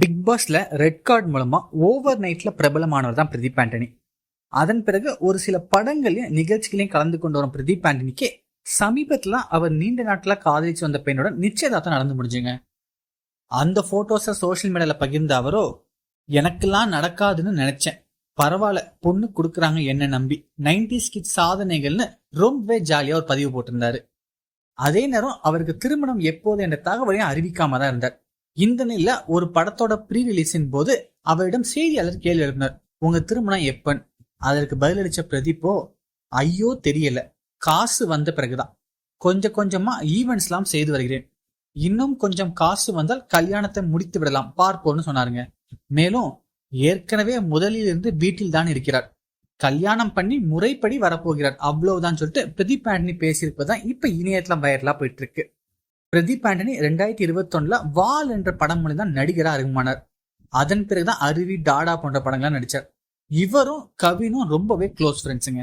Big பாஸ்ல red card மூலமா over நைட்ல பிரபலமானவர் தான் பிரதீப் ஆண்டனி. அதன் பிறகு ஒரு சில படங்களையும் நிகழ்ச்சிகளையும் கலந்து கொண்டு வரும் பிரதீப் ஆண்டனிக்கு சமீபத்தில் அவர் நீண்ட நாட்டில் காதலிச்சு வந்த பெண்ணோட நிச்சயதார்த்தம் நடந்து முடிஞ்சுங்க. அந்த ஃபோட்டோஸை சோஷியல் மீடியாவில் பகிர்ந்த அவரோ எனக்கெல்லாம் நடக்காதுன்னு நினைச்சேன். பரவாயில்ல பொண்ணு கொடுக்குறாங்க என்ன நம்பி. நைன்டி கிட் சாதனைகள்னு ரொம்பவே ஜாலியாக ஒரு பதிவு போட்டிருந்தாரு. அதே நேரம் அவருக்கு திருமணம் எப்போது என்ற தகவலையும் அறிவிக்காம தான் இருந்தார். இந்த நிலையில ஒரு படத்தோட ப்ரீ ரிலீஸின் போது அவரிடம் செய்தியாளர் கேள்வி எழுப்பினார். உங்க திருமணம் எப்பன்? அதற்கு பதிலளிச்ச பிரதீப்போ? ஐயோ தெரியல. காசு வந்த பிறகுதான். கொஞ்சம் கொஞ்சமா ஈவெண்ட்ஸ்லாம் செய்து வருகிறேன். இன்னும் கொஞ்சம் காசு வந்தால் கல்யாணத்தை முடித்து விடலாம். பார்ப்போம்னு சொன்னாருங்க. மேலும் ஏற்கனவே முதலில் இருந்து வீட்டில் தான் இருக்கிறார். கல்யாணம் பண்ணி முறைப்படி வரப்போகிறார். அவ்வளவுதான் சொல்லிட்டு பிரதீப் ஆண்டனி பேசியிருப்பதுதான் இப்ப இணையத்துல வைரலா போயிட்டு இருக்கு. பிரதீப் ஆண்டனி ரெண்டாயிரத்தி இருபத்தொன்னுல வால் என்ற படம் மூலம் தான் நடிகரா அறிமுகமானார். அதன் பிறகுதான் அருவி டாடா போன்ற படங்கள்லாம் நடிச்சார். இவரும் கவினும் ரொம்பவே க்ளோஸ் ஃப்ரெண்ட்ஸுங்க